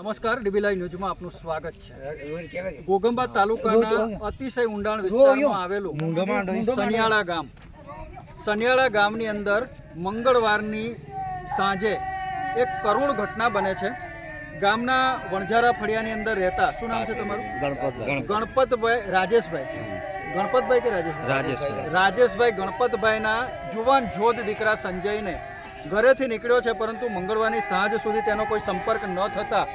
નમસ્કાર ડીબીલાઈ ન્યૂઝમાં આપનું સ્વાગત છે. ગોગંબા તાલુકાના અતિશય ઊંડાણ વિસ્તારમાં આવેલું સનિયાળા ગામ. સનિયાળા ગામની અંદર મંગળવારની સાંજે એક કરુણ ઘટના બને છે. ગામના વણઝારા ફળિયાની અંદર રહેતા શું નામ છે તમારું? ગણપતભાઈ. રાજેશભાઈ. ગણપતભાઈ કે રાજેશભાઈ? રાજેશભાઈ. રાજેશભાઈ ગણપતભાઈના જુવાન જોધ દીકરા સંજયને ઘરેથી નીકળ્યો છે પરંતુ મંગળવારની સાંજ સુધી તેનો કોઈ સંપર્ક ન થતા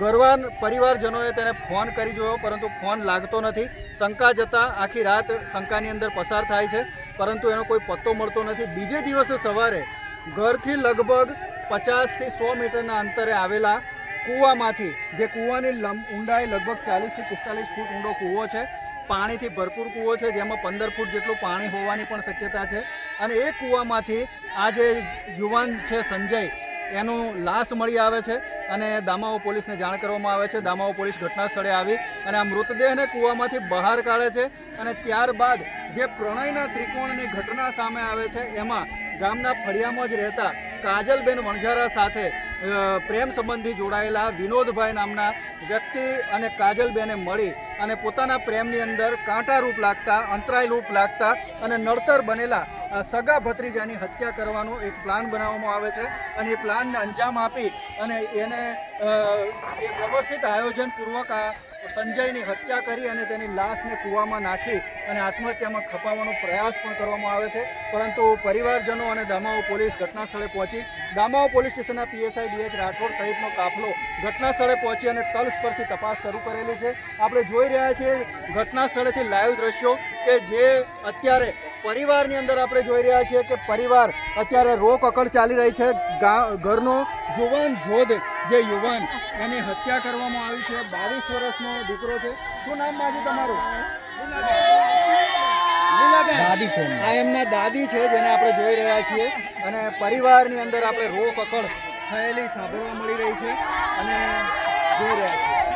ઘરવાન પરિવારજનોએ તેને ફોન કરી જોયો, પરંતુ ફોન લાગતો નથી. શંકા જતાં આખી રાત શંકાની અંદર પસાર થાય છે, પરંતુ એનો કોઈ પત્તો મળતો નથી. બીજે દિવસે સવારે ઘરથી લગભગ પચાસથી સો મીટરના અંતરે આવેલા કૂવામાંથી, જે કૂવાની લંબ ઊંડાઈ લગભગ ચાલીસથી પિસ્તાલીસ ફૂટ ઊંડો કૂવો છે, પાણીથી ભરપૂર કૂવો છે, જેમાં પંદર ફૂટ જેટલું પાણી હોવાની પણ શક્યતા છે. અને એ કૂવામાંથી આ જે યુવાન છે સંજય એનું લાશ મળી આવે છે અને દામાઓ પોલીસને જાણ કરવામાં આવે છે. દામાઓ પોલીસ ઘટના સ્થળે આવી અને આ મૃતદેહને કૂવામાંથી બહાર કાઢે છે અને ત્યારબાદ જે પ્રણયના ત્રિકોણની ઘટના સામે આવે છે, એમાં ગામના ફળિયામાં જ રહેતા કાજલબેન વણઝારા સાથે પ્રેમ સંબંધી જોડાયેલા વિનોદભાઈ નામના વ્યક્તિ અને કાજલબેને મળી અને પોતાના પ્રેમની અંદર કાંટા રૂપ લાગતા અંતરાય રૂપ લાગતા અને નડતર બનેલા સગા ભત્રીજાની હત્યા કરવાનો એક પ્લાન બનાવવામાં આવે છે અને એ પ્લાનને અંજામ આપી અને એને અ, વ્યવસ્થિત આયોજનપૂર્વક આ સંજયની હત્યા કરી અને તેની લાશને કૂવામાં નાખી અને આત્મહત્યામાં ખપાવવાનો પ્રયાસ પણ કરવામાં આવે છે. પરંતુ પરિવારજનો અને દામાઓ પોલીસ ઘટના સ્થળે પહોંચી. દામાઓ પોલીસ સ્ટેશનના પીએસઆઈ ડીએચ રાઠોડ સહિતનો કાફલો ઘટના સ્થળે પહોંચી અને તલસ્પર્શી તપાસ શરૂ કરેલી છે. આપણે જોઈ રહ્યા છીએ ઘટના સ્થળેથી લાઈવ દ્રશ્યો કે જે અત્યારે પરિવારની અંદર આપણે જોઈ રહ્યા છીએ કે પરિવાર અત્યારે રોક અકડ ચાલી રહી છે. ઘરનો જુવાન જોધ જે યુવાન એની હત્યા કરવામાં આવી છે. બાવીસ વર્ષનો દીકરો છે. શું નામ માજી તમારું? દાદી છે આ એમના દાદી છે જેને આપણે જોઈ રહ્યા છીએ. અને પરિવારની અંદર આપણે રોક અકડ થયેલી સાંભળવા મળી રહી છે. અને જોઈ રહ્યા છીએ.